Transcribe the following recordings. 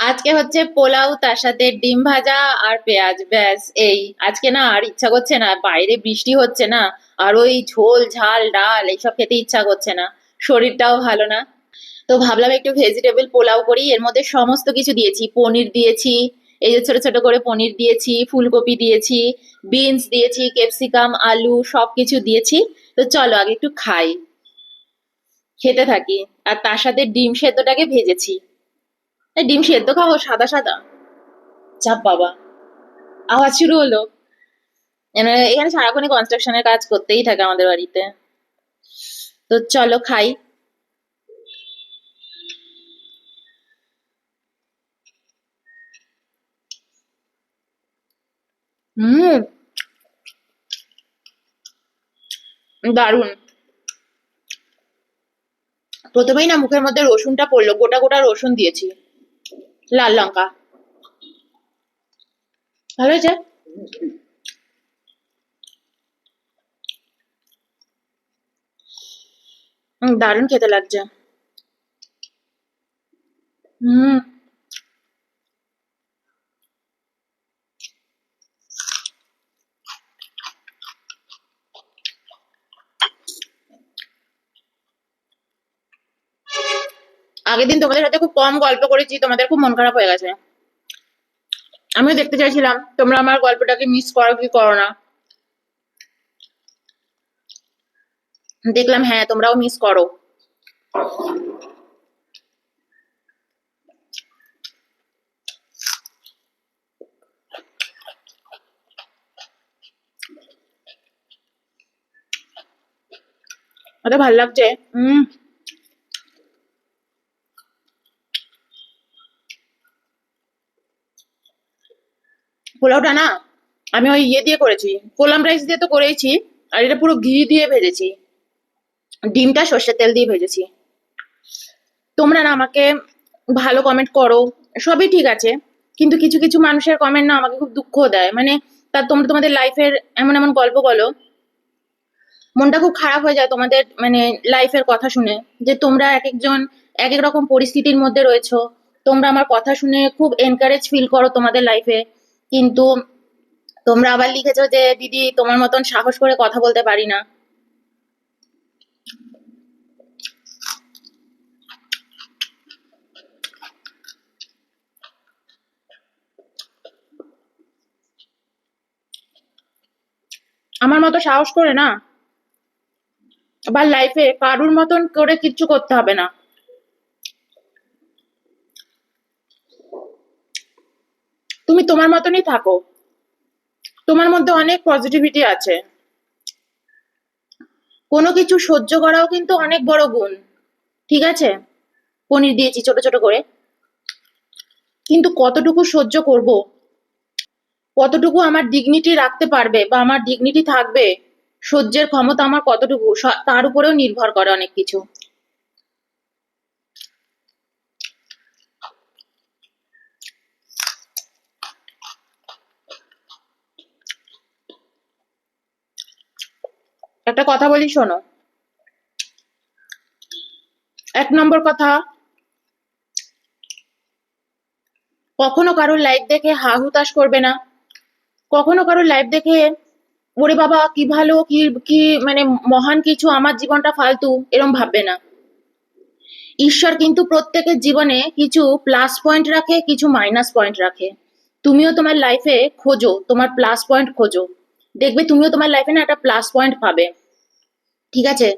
আজকে হচ্ছে পোলাও, তার সাথে ডিম ভাজা আর পেঁয়াজ, ব্যাস, এই। আজকে না আর ইচ্ছা করছে না, বাইরে বৃষ্টি হচ্ছে না, আর ওই ঝোল, ঝাল, ডাল, এইসব খেতে ইচ্ছা করছে না, শরীরটাও ভালো না। তো ভাবলাম একটু ভেজিটেবল পোলাও করি, এর মধ্যে সমস্ত কিছু দিয়েছি, পনির দিয়েছি, এই যে ছোট ছোট করে পনির দিয়েছি, ফুলকপি দিয়েছি, বিনস দিয়েছি, ক্যাপসিকাম, আলু, সবকিছু দিয়েছি, তো চলো আগে একটু খাই, খেতে থাকি, আর তার সাথে ডিম সেদ্ধটাকে ভেজেছি। ডিম সেদ্ধ খাব সাদা সাদা। চাপ বাবা। আওয়াজ শুরু হলো। এখানে এখানে সারাক্ষণই কনস্ট্রাকশনের কাজ করতেই থাকে আমাদের বাড়িতে। তো চলো খাই। হুম দারুণ। প্রথমেই না মুখের মধ্যে রসুনটা পড়ল গোটা গোটা রসুন দিয়েছি। লাল লঙ্কা। ভালো হয়েছে? দারুণ খেতে লাগছে। হুম। আগের দিন তোমাদের সাথে খুব কম গল্প করেছি, তোমাদের খুব মন খারাপ হয়ে গেছে। আমিও দেখতে চাইছিলাম, তোমরা আমার গল্পটাকে মিস করো কি করো না। দেখলাম হ্যাঁ তোমরাও মিস করো। ভালো লাগছে হুম পোলাওটা না, আমি ওই ইয়ে দিয়ে করেছি কোলাম রাইস দিয়ে তো করেইছি, আর এটা পুরো ঘি দিয়ে ভেজেছি, ডিমটা সর্ষের তেল দিয়ে ভেজেছি। তোমরা না আমাকে ভালো কমেন্ট করো, সবই ঠিক আছে, কিন্তু কিছু কিছু মানুষের কমেন্ট না আমাকে খুব দুঃখ দেয় মানে তা তোমরা তোমাদের লাইফের এমন এমন গল্প বলো, মনটা খুব খারাপ হয়ে যায় তোমাদের মানে লাইফের কথা শুনে, যে তোমরা এক একজন, এক এক রকম পরিস্থিতির মধ্যে রয়েছো, তোমরা আমার কথা শুনে খুব এনকারেজ ফিল করো তোমাদের লাইফে কিন্তু তোমরা আবার লিখেছো যে, দিদি, তোমার মতন সাহস করে কথা বলতে পারি না। আমার মতো সাহস করে না? আবার লাইফে কারুর মতন করে কিচ্ছু করতে হবে না। তুমি তোমার মতনই থাকো। তোমার মধ্যে অনেক পজিটিভিটি আছে। কোনো কিছু সহ্য করাও কিন্তু অনেক বড় গুণ। ঠিক আছে? পনির দিয়েছি ছোট ছোট করে। কিন্তু কতটুকু সহ্য করব? কতটুকু আমার ডিগনিটি রাখতে পারবে বা আমার ডিগনিটি থাকবে? সহ্যের ক্ষমতা আমার কতটুকু? তার উপরেও নির্ভর করে অনেক কিছু। একটা কথা বলি, শোনো। এক নম্বর কথা, কখনো কারোর লাইফ দেখে হা হুতাশ করবে না। কখনো কারোর লাইফ দেখে, ওরে বাবা, কি ভালো, কি কি মানে মহান কিছু, আমার জীবনটা ফালতু, এরম ভাববে না। ঈশ্বর কিন্তু প্রত্যেকের জীবনে কিছু প্লাস পয়েন্ট রাখে, কিছু মাইনাস পয়েন্ট রাখে। তুমিও তোমার লাইফে খোঁজো, তোমার প্লাস পয়েন্ট খোঁজো। দেখবে তুমিও তোমার লাইফে না একটা প্লাস পয়েন্ট পাবে। ঠিক আছে?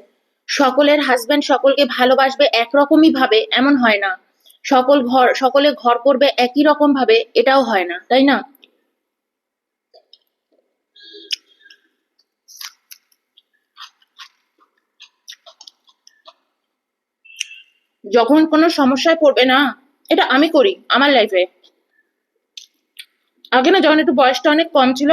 সকলের হাজবেন্ড সকলকে ভালোবাসবে একরকমই ভাবে, এমন হয় না। সকল ঘর, সকলে ঘর করবে একই রকম ভাবে, এটাও হয় না, তাই না? যখন কোনো সমস্যায় পড়বে না, এটা আমি করি, আমার লাইফে আগে না যখন একটু বয়সটা অনেক কম ছিল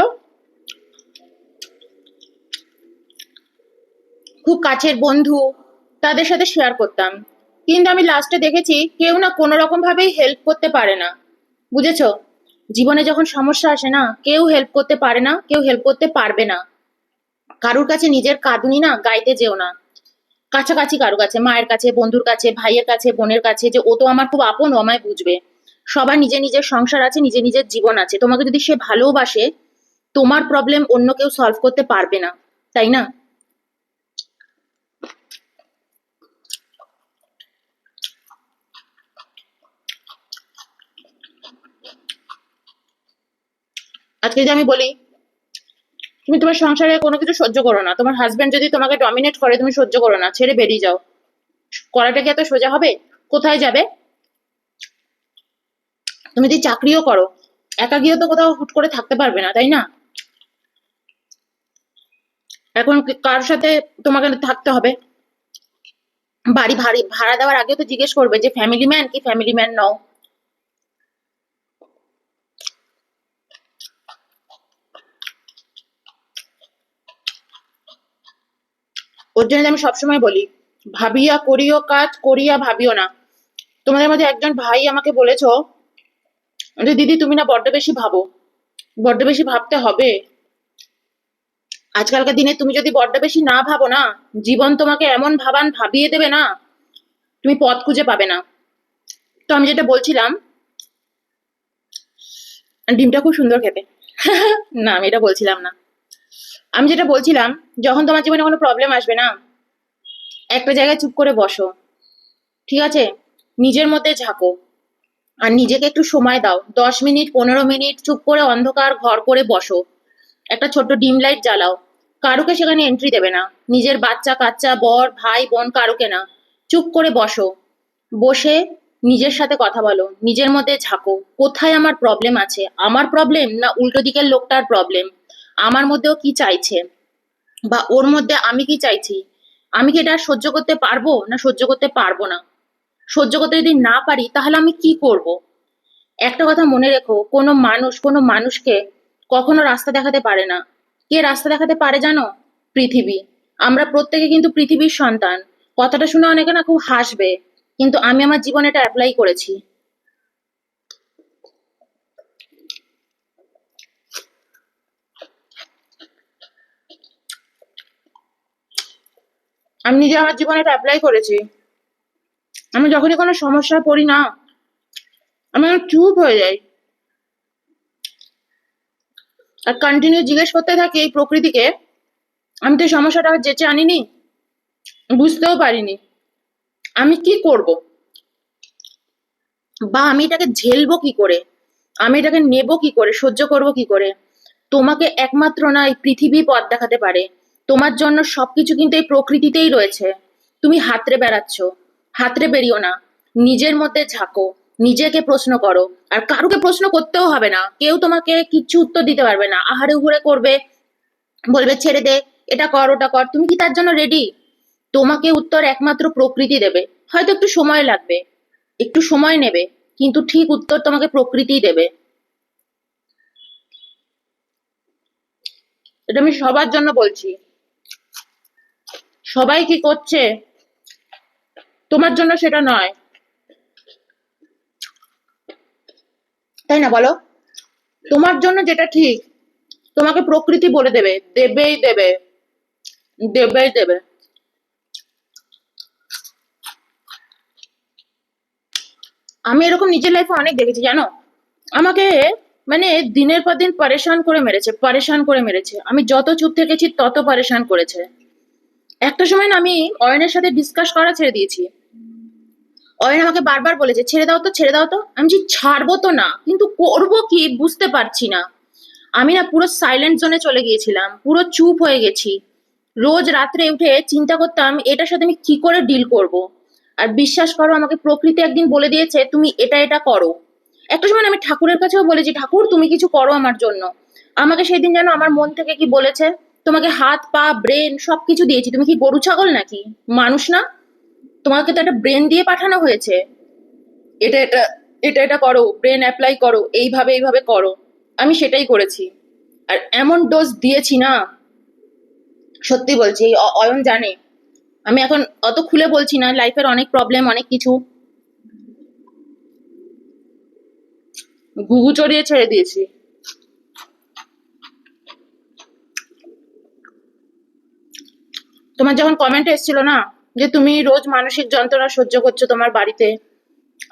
খুব কাছের বন্ধু, তাদের সাথে শেয়ার করতাম। কিন্তু আমি লাস্টে দেখেছি কেউ না কোনো রকম ভাবেই হেল্প করতে পারে না। বুঝেছ? জীবনে যখন সমস্যা আসে না, কেউ হেল্প করতে পারে না, কেউ হেল্প করতে পারবে না। কারুর কাছে নিজের কাঁদুনি না, গাইতে যেও না। কাছাকাছি কারও কাছে, মায়ের কাছে, বন্ধুর কাছে, ভাইয়ের কাছে, বোনের কাছে, যে ও তো আমার খুব আপন আমায় বুঝবে। সবার নিজের নিজের সংসার আছে নিজের নিজের জীবন আছে। তোমাকে যদি সে ভালোবাসে, তোমার প্রবলেম অন্য কেউ সলভ করতে পারবে না, তাই না? আজকে যদি আমি বলি, তুমি তোমার সংসারে কোনো কিছু সহ্য করো না, তোমার হাজবেন্ড যদি তোমাকে ডমিনেট করে, তুমি সহ্য করো না, ছেড়ে বেরিয়ে যাও। করাটা কি এত সোজা হবে? কোথায় যাবে? তুমি যদি চাকরিও করো একা গিয়েও তো কোথাও হুট করে থাকতে পারবে না, তাই না? এখন কার সাথে তোমাকে থাকতে হবে? বাড়ি ভাড়ি, ভাড়া দেওয়ার আগে তো জিজ্ঞেস করবে যে ফ্যামিলি ম্যান কি ফ্যামিলি ম্যান নও? ওর জন্য আমি সবসময় বলি, ভাবিয়া করিও কাজ, করিয়া ভাবিও না। তোমাদের মধ্যে একজন ভাই আমাকে বলেছ, যে দিদি তুমি না বড্ড বেশি ভাবো, বড্ড বেশি ভাবতে হবে। আজকালকার দিনে তুমি যদি বড্ড বেশি না ভাবো না, জীবন তোমাকে এমন ভাবান ভাবিয়ে দেবে না, তুমি পথ খুঁজে পাবে না। তো আমি যেটা বলছিলাম, ডিমটা খুব সুন্দর খেতে। না, আমি এটা বলছিলাম না। আমি যেটা বলছিলাম, যখন তোমার জীবনে কোনো প্রবলেম আসবে না, একটা জায়গায় চুপ করে বসো, ঠিক আছে? নিজের মধ্যে ঝাঁকো। আর নিজেকে একটু সময় দাও। দশ মিনিট, পনেরো মিনিট চুপ করে অন্ধকার ঘর করে বসো। একটা ছোট্ট ডিম লাইট জ্বালাও। কারুকে সেখানে এন্ট্রি দেবে না। নিজের বাচ্চা, কাচ্চা, বর, ভাই, বোন কারুকে না। চুপ করে বসো। বসে নিজের সাথে কথা বলো। নিজের মধ্যে ঝাঁকো। কোথায় আমার প্রবলেম আছে? আমার প্রবলেম না উল্টো দিকের লোকটার প্রবলেম আমার মধ্যেও কি চাইছে? বা ওর মধ্যে আমি কি চাইছি? আমি কি এটা সহ্য করতে পারব না সহ্য করতে পারব না? সহ্য করতে যদি না পারি, তাহলে আমি কি করব? একটা কথা মনে রেখো, কোনো মানুষ, কোনো মানুষকে কখনো রাস্তা দেখাতে পারে না। কে রাস্তা দেখাতে পারে জানো? পৃথিবী। আমরা প্রত্যেকে কিন্তু পৃথিবীর সন্তান। কথাটা শুনে অনেকে না খুব হাসবে। কিন্তু আমি আমার জীবনে এটা অ্যাপ্লাই করেছি। আমি নিজে আমার জীবনে এটা অ্যাপ্লাই করেছি। আমি যখনই কোনো সমস্যায় পড়ি না, আমি চুপ হয়ে যাই। আর কন্টিনিউ জিজ্ঞেস করতে থাকি এই প্রকৃতিকে, আমি তো সমস্যাটা যেচে আনিনি, বুঝতেও পারিনি। আমি কি করব? বা আমি এটাকে ঝেলবো কি করে? আমি এটাকে নেব কি করে? সহ্য করব কি করে? তোমাকে একমাত্র না এই পৃথিবী পথ দেখাতে পারে। তোমার জন্য সবকিছু কিন্তু এই প্রকৃতিতেই রয়েছে। তুমি হাতড়ে বেড়াচ্ছ হাতড়ে বেরিও না। নিজের মধ্যে ঝাঁকো, নিজেকে প্রশ্ন করো। আর কারুকে প্রশ্ন করতেও হবে না। কেউ তোমাকে কিচ্ছু উত্তর দিতে পারবে না। আহারে উহারে করবে, বলবে, ছেড়ে দে, এটা কর, ওটা কর। তুমি কি তার জন্য রেডি তোমাকে উত্তর একমাত্র প্রকৃতি দেবে। হয়তো একটু সময় লাগবে, একটু সময় নেবে, কিন্তু ঠিক উত্তর তোমাকে প্রকৃতিই দেবে। এটা আমি সবার জন্য বলছি। সবাই কি করছে? তোমার জন্য সেটা নয়। তাই না বলো? তোমার জন্য যেটা ঠিক, তোমাকে প্রকৃতি বলে দেবে, দেবেই দেবে দেবেই দেবে। আমি এরকম নিজের লাইফে অনেক দেখেছি, জানো? আমাকে মানে দিনের পর দিন পারেশান করে মেরেছে, পারেশান করে মেরেছে। আমি যত চুপ থেকেছি, তত পারেশান করেছে। একটা সময় না আমি অয়নের সাথে ডিসকাস করা ছেড়ে দিয়েছি। অয়ন আমাকে বারবার বলেছে, ছেড়ে দাও তো, ছেড়ে দাও তো। আমি যে ছাড়বো তো না, কিন্তু করব কি বুঝতে পারছি না। আমি না পুরো সাইলেন্ট জোনে চলে গিয়েছিলাম, পুরো চুপ হয়ে গেছি। রোজ রাত্রে উঠে চিন্তা করতাম, এটার সাথে আমি কি করে ডিল করব। আর বিশ্বাস করো, আমাকে প্রকৃতি একদিন বলে দিয়েছে, তুমি এটা এটা করো। একটা সময় আমি ঠাকুরের কাছেও বলেছি, ঠাকুর, তুমি কিছু করো আমার জন্য। আমাকে সেদিন যেন আমার মন থেকে কি বলেছে তোমাকে হাত, পা ব্রেন সবকিছু দিয়েছি। তুমি কি গরু, ছাগল নাকি? মানুষ না? তোমাকে তো একটা ব্রেন দিয়ে পাঠানো হয়েছে। এটা এটা এটা এটা করো ব্রেন অ্যাপ্লাই করো, এইভাবে এইভাবে করো। আমি সেটাই করেছি। আর এমন ডোজ দিয়েছি না। সত্যি বলছি, এই অয়ন জানে। আমি এখন অত খুলে বলছি না লাইফের অনেক প্রবলেম অনেক কিছু। ঘুঘু চড়িয়ে ছেড়ে দিয়েছি। তোমার যখন কমেন্ট এসেছিল না, যে তুমি রোজ মানসিক যন্ত্রণা সহ্য করছ তোমার বাড়িতে,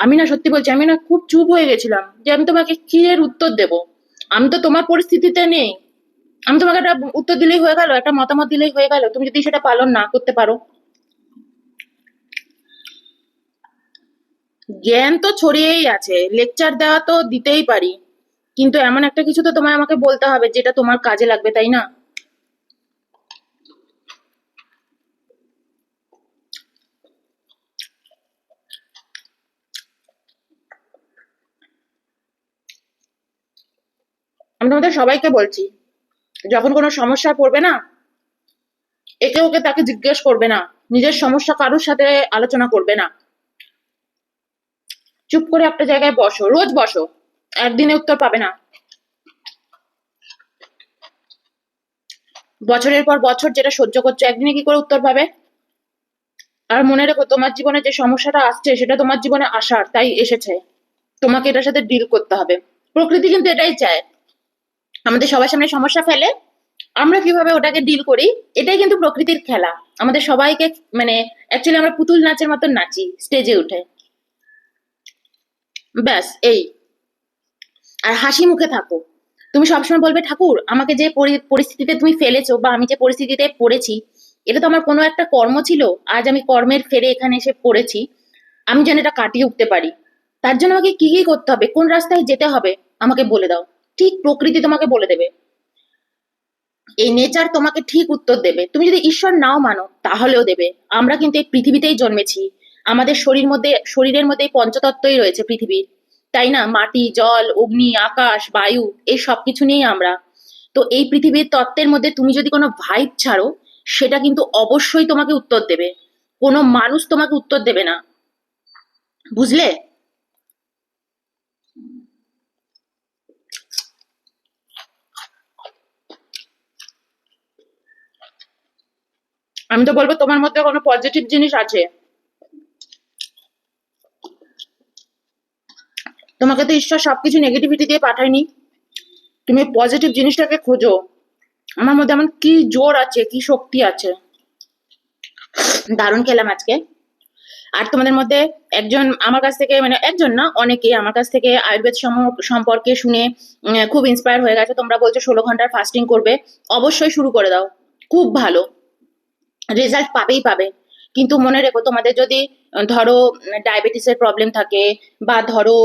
আমি না সত্যি বলছি, আমি না খুব চুপ হয়ে গেছিলাম যে আমি তোমাকে কি এর উত্তর দেব? আমি তো তোমার পরিস্থিতিতে নেই। আমি তোমাকে একটা উত্তর দিলেই হয়ে গেল, একটা মতামত দিলেই হয়ে গেল। তুমি যদি সেটা পালন না করতে পারো। জ্ঞান তো ছড়িয়েই আছে লেকচার দেওয়া তো দিতেই পারি। কিন্তু এমন একটা কিছু তো তোমায় আমাকে বলতে হবে, যেটা তোমার কাজে লাগবে, তাই না? আমি তোমাদের সবাইকে বলছি, যখন কোনো সমস্যায় পড়বে না, একে ওকে তাকে জিজ্ঞেস করবে না, নিজের সমস্যা কারোর সাথে আলোচনা করবে না। চুপ করে একটা জায়গায় বসো, রোজ বসো, একদিনে উত্তর পাবে না। বছরের পর বছর যেটা সহ্য করছ, একদিনে কি করে উত্তর পাবে? আর মনে রেখো, তোমার জীবনে যে সমস্যাটা আসছে, সেটা তোমার জীবনে আসার, তাই এসেছে। তোমাকে এটার সাথে ডিল করতে হবে। প্রকৃতি কিন্তু এটাই চায়। আমাদের সবার সামনে সমস্যা ফেলে, আমরা কীভাবে ওটাকে ডিল করি, এটাই কিন্তু প্রকৃতির খেলা। আমাদের সবাইকে মানে অ্যাকচুয়ালি আমরা পুতুল নাচের মতন নাচি স্টেজে উঠে। ব্যাস, এই। আর হাসি মুখে থাকো। তুমি সবসময় বলবে, ঠাকুর, আমাকে যে পরি- পরিস্থিতিতে তুমি ফেলেছো বা আমি যে পরিস্থিতিতে পড়েছি, এটা তো আমার কোনো একটা কর্ম ছিল, আজ আমি কর্মের ফেরে এখানে এসে পড়েছি, আমি যেন এটা কাটিয়ে উঠতে পারি। তার জন্য আমাকে কি কি করতে হবে, কোন রাস্তায় যেতে হবে, আমাকে বলে দাও। ঠিক প্রকৃতি তোমাকে বলে দেবে। এই নেচার তোমাকে ঠিক উত্তর দেবে। তুমি যদি ঈশ্বর নাও মানো, তাহলেও দেবে। আমরা কিন্তু এই পৃথিবীতেই জন্মেছি। আমাদের শরীর মধ্যে, শরীরের মধ্যে এই পঞ্চতত্ত্বই রয়েছে পৃথিবীর। তাই না? মাটি, জল, অগ্নি, আকাশ, বায়ু, এই সব কিছু নিয়েই আমরা। তো এই পৃথিবীর তত্ত্বের মধ্যে তুমি যদি কোনো ভাইব ছাড়ো, সেটা কিন্তু অবশ্যই তোমাকে উত্তর দেবে। কোনো মানুষ তোমাকে উত্তর দেবে না। বুঝলে? আমি তো বলব তোমার মধ্যে কোনো পজিটিভ জিনিস আছে। তোমাকে তো ঈশ্বর সবকিছু নেগেটিভিটি দিয়ে পাঠায়নি। তুমি পজিটিভ জিনিসটাকে খোঁজো। আমার মধ্যে এমন কি জোর আছে, কি শক্তি আছে। দারুণ খেলাম আজকে। আর তোমাদের মধ্যে একজন আমার কাছ থেকে মানে একজন না অনেকে আমার কাছ থেকে আয়ুর্বেদ সম- সম্পর্কে শুনে খুব ইন্সপায়ার হয়ে গেছে। তোমরা বলছো ষোলো ঘণ্টার ফাস্টিং করবে। অবশ্যই শুরু করে দাও। খুব ভালো। রেজাল্ট পাবেই পাবে। কিন্তু মনে রেখো, তোমাদের যদি ধরো ডায়াবেটিসের প্রবলেম থাকে বা ধরো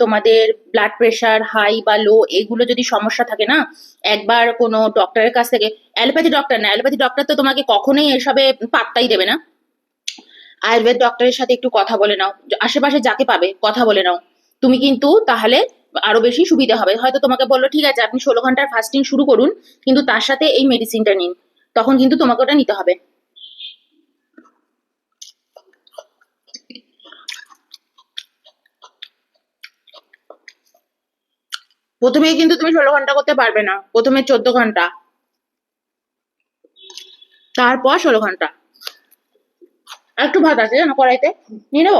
তোমাদের ব্লাড প্রেশার হাই বা লো এগুলো যদি সমস্যা থাকে না, একবার কোনো ডক্টরের কাছ থেকে অ্যালোপ্যাথি ডক্টর না অ্যালোপ্যাথি ডক্টর তো তোমাকে কখনোই এসবে পাত্তাই দেবে না। আয়ুর্বেদ ডক্টরের সাথে একটু কথা বলে নাও, আশেপাশে যাকে পাবে, কথা বলে নাও। তুমি কিন্তু তাহলে আরও বেশি সুবিধা হবে। হয়তো তোমাকে বলল, ঠিক আছে, আপনি ষোলো ঘণ্টার ফাস্টিং শুরু করুন, কিন্তু তার সাথে এই মেডিসিনটা নিন। তখন কিন্তু তোমাকে ওটা নিতে হবে। প্রথমেই কিন্তু তুমি ষোলো ঘণ্টা করতে পারবে না, প্রথমে চোদ্দ ঘণ্টা। তারপর ষোলো ঘণ্টা। একটু ভাত আছে জানো কড়াইতে? নিয়ে নেব?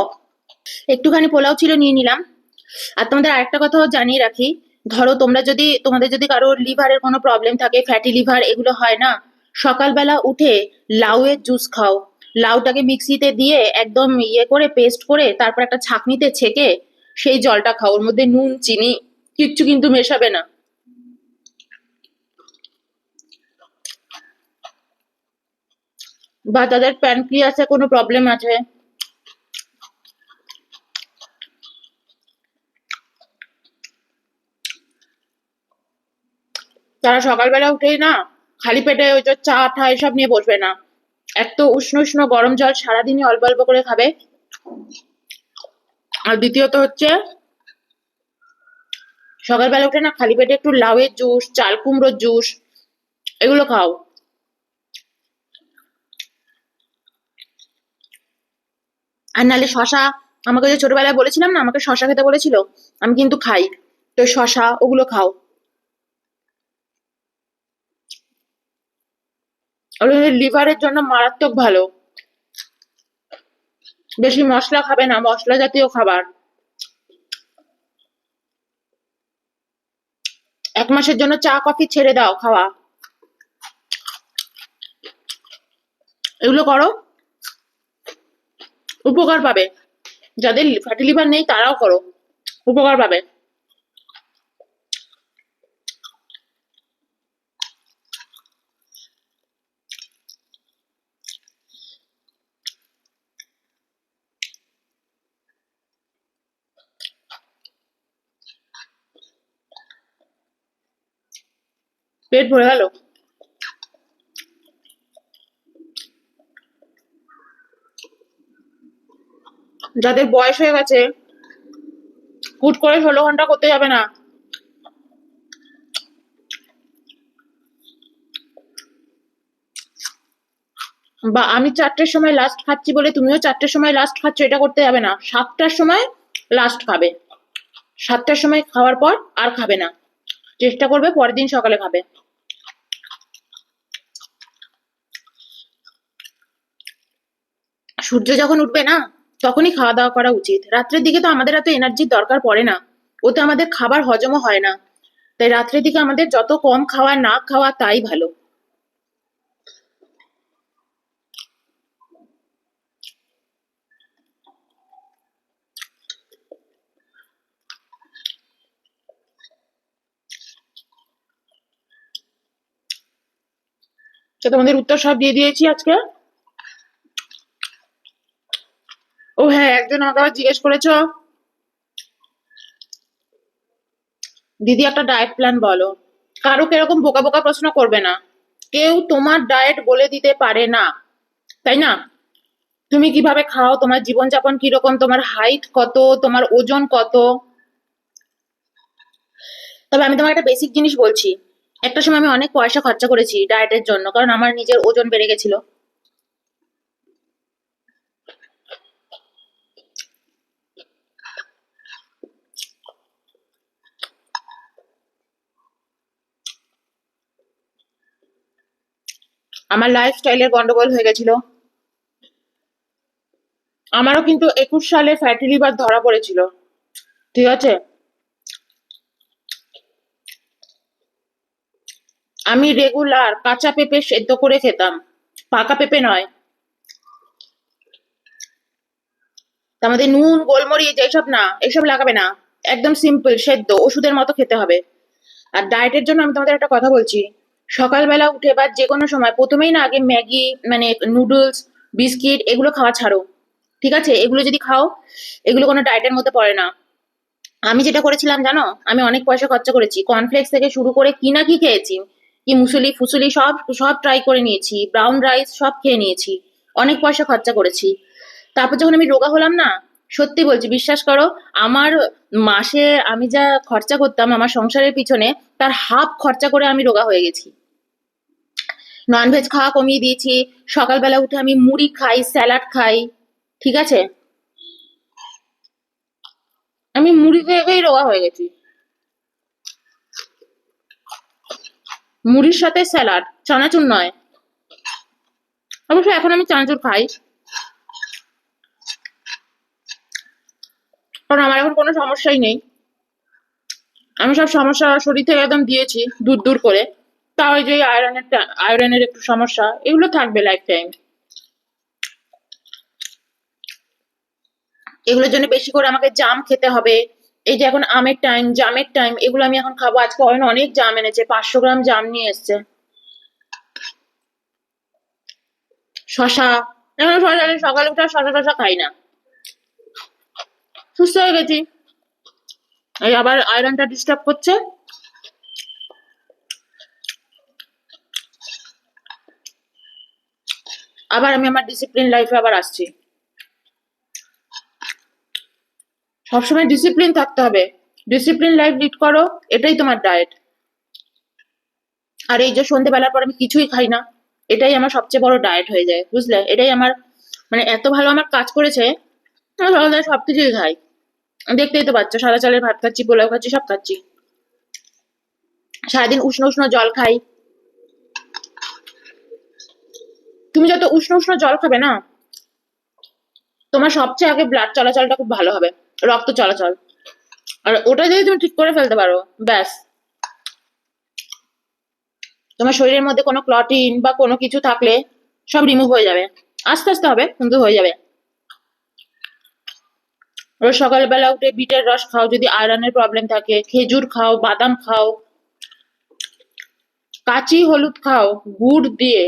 একটুখানি পোলাও ছিল, নিয়ে নিলাম। আর তোমাদের আরেকটা কথাও জানিয়ে রাখি, ধরো তোমরা যদি, তোমাদের যদি কারোর লিভারের কোনো প্রবলেম থাকে ফ্যাটি লিভার এগুলো হয় না, সকালবেলা উঠে লাউয়ের জুস খাও। লাউটাকে মিক্সিতে দিয়ে একদম ইয়ে করে পেস্ট করে, তারপর একটা ছাঁকনিতে ছেঁকে সেই জলটা খাও। ওর মধ্যে নুন, চিনি কিচ্ছু কিন্তু মেশাবে না। বা তাদের প্যানক্রিয়াসে কোনো প্রবলেম আছে? তারা সকালবেলা উঠেই না খালি পেটে ওই যে চা, ঠা এসব নিয়ে বসবে না। এক তো উষ্ণ উষ্ণ গরম জল সারাদিনই অল্প অল্প করে খাবে। আর দ্বিতীয়ত হচ্ছে সকালবেলা উঠে না খালি পেটে একটু লাউয়ের জুস, চাল কুমড়োর জুস, এগুলো খাও। আর নাহলে শশা, আমাকে যে ছোটবেলায় বলেছিলাম না, আমাকে শশা খেতে বলেছিল, আমি কিন্তু খাই। তো শশা, ওগুলো খাও। লিভারের জন্য মারাত্মক ভালো। বেশি মশলা খাবে না, মশলা জাতীয় খাবার। এক মাসের জন্য চা, কফি ছেড়ে দাও, খাওয়া। এগুলো করো। উপকার পাবে। যাদের ফ্যাটি লিভার নেই, তারাও করো। উপকার পাবে। পেট ভরে গেল? যাদের বয়স হয়ে গেছে, হুট করে ষোলো ঘণ্টা করতে যাবে না। বা আমি চারটের সময় লাস্ট খাচ্ছি বলে তুমিও চারটের সময় লাস্ট খাচ্ছ, এটা করতে যাবে না। সাতটার সময় লাস্ট খাবে। সাতটার সময় খাওয়ার পর আর খাবে না। চেষ্টা করবে পরের দিন সকালে খাবে। সূর্য যখন উঠবে না, তখনই খাওয়া দাওয়া করা উচিত। রাত্রের দিকে তো আমাদের এত এনার্জির দরকার পড়ে না। ওতে আমাদের খাবার হজমও হয় না। তাই রাত্রের দিকে আমাদের যত কম খাওয়া না খাওয়া তাই ভালো। তো তোমাদের উত্তর সব দিয়ে দিয়েছি আজকে। ও হ্যাঁ একজন আমাকে আবার জিজ্ঞেস করেছ? দিদি, একটা ডায়েট প্ল্যান বলো। কারও কীরকম বোকা বোকা প্রশ্ন করবে না। কেউ তোমার ডায়েট বলে দিতে পারে না, তাই না? তুমি কীভাবে খাও, তোমার জীবনযাপন কীরকম, তোমার হাইট কত, তোমার ওজন কত? তবে আমি তোমার একটা বেসিক জিনিস বলছি। একটা সময় আমি অনেক পয়সা খরচা করেছি ডায়েটের জন্য, কারণ আমার নিজের ওজন বেড়ে গেছিল। আমার লাইফস্টাইলের গন্ডগোল হয়ে গেছিল। আমারও কিন্তু একুশ সালে ফ্যাটি লিভার ধরা পড়েছিল। ঠিক আছে? আমি রেগুলার কাঁচা পেঁপে সেদ্ধ করে খেতাম। পাকা পেঁপে নয়। তার মধ্যে নুন, গোলমরিচ, এইসব না, এইসব লাগাবে না। একদম সিম্পল সেদ্ধ, ওষুধের মতো খেতে হবে। আর ডায়েটের জন্য আমি তোমাদের একটা কথা বলছি। সকালবেলা উঠে বা যে কোনো সময়, প্রথমেই না আগে ম্যাগি মানে নুডলস, বিস্কিট এগুলো খাওয়া ছাড়ো। ঠিক আছে? এগুলো যদি খাও, এগুলো কোনো ডায়েটের মধ্যে পড়ে না। আমি যেটা করেছিলাম জানো? আমি অনেক পয়সা খরচা করেছি। কর্নফ্লেক্স থেকে শুরু করে কি না কি খেয়েছি, কি মুসুলি, ফুসুলি সব সব ট্রাই করে নিয়েছি। ব্রাউন রাইস সব খেয়ে নিয়েছি। অনেক পয়সা খরচা করেছি। তারপর যখন আমি রোগা হলাম না, সত্যি বলছি, বিশ্বাস করো, আমার মাসে আমি যা খরচা করতাম আমার সংসারের পিছনে, তার হাফ খরচা করে আমি রোগা হয়ে গেছি। ননভেজ খাওয়া কমিয়ে দিয়েছি। সকালবেলা উঠে আমি মুড়ি খাই, স্যালাড খাই, ঠিক আছে? আমি মুড়ি খেয়ে খেয়েই রোগা হয়ে গেছি। মুড়ির সাথে স্যালাড, চানাচুর নয়। অবশ্য এখন আমি চানাচুর খাই। কারণ আমার এখন কোনো সমস্যাই নেই। আমি সব সমস্যা শরীর থেকে একদম দিয়েছি, দূর দূর করে। তাও ওই যে আয়রনের আয়রনের একটু সমস্যা, এগুলো থাকবে লাইফ টাইম এগুলোর জন্য বেশি করে আমাকে জাম খেতে হবে। এই যে এখন আমের টাইম জামের টাইম এগুলো আমি এখন খাব। আজকে অয়ন অনেক জাম এনেছে, পাঁচশো গ্রাম জাম নিয়ে এসছে। শশা, এখন শশা সকালে উঠে শশা টশা খাই না। সুস্থ হয়ে গেছি। এই আবার আয়রনটা ডিস্টার্ব করছে। আবার আমি আমার ডিসিপ্লিন লাইফে আবার আসছি। সবসময় ডিসিপ্লিন থাকতে হবে। ডিসিপ্লিন লাইফ লিড করো, এটাই তোমার ডায়েট আর এই যে সন্ধেবেলার পর আমি কিছুই খাই না, এটাই আমার সবচেয়ে বড় ডায়েট হয়ে যায়, বুঝলে? এটাই আমার মানে এত ভালো আমার কাজ করেছে, আমি সব কিছুই খাই। দেখতেই তো পাচ্ছ, সাদা চালের ভাত খাচ্ছি, পোলাও খাচ্ছি, সব খাচ্ছি। সারাদিন উষ্ণ উষ্ণ জল খাই তুমি যত উষ্ণ উষ্ণ জল খাবে না, তোমার সবচেয়ে আগে ব্লাড চলাচলটা খুব ভালো হবে, রক্ত চলাচল। আর ওটা যদি তুমি ঠিক করে ফেলতে পারো, ব্যাস। তোমার শরীরের মধ্যে কোনো ক্লটিন বা কোনো কিছু থাকলে সব রিমুভ হয়ে যাবে। আস্তে আস্তে হবে, কিন্তু হয়ে যাবে। রোজ সকালবেলা উঠে বিটের রস খাও, যদি আয়রনের প্রবলেম থাকে, খেজুর খাও, বাদাম খাও, কাঁচি হলুদ খাও, গুড় দিয়ে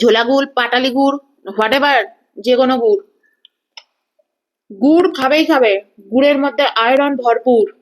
ঝোলা গুড় পাটালি গুড় হোয়াট এভার যে কোনো গুড়। গুড় খাবেই খাবে। গুড়ের মধ্যে আয়রন ভরপুর।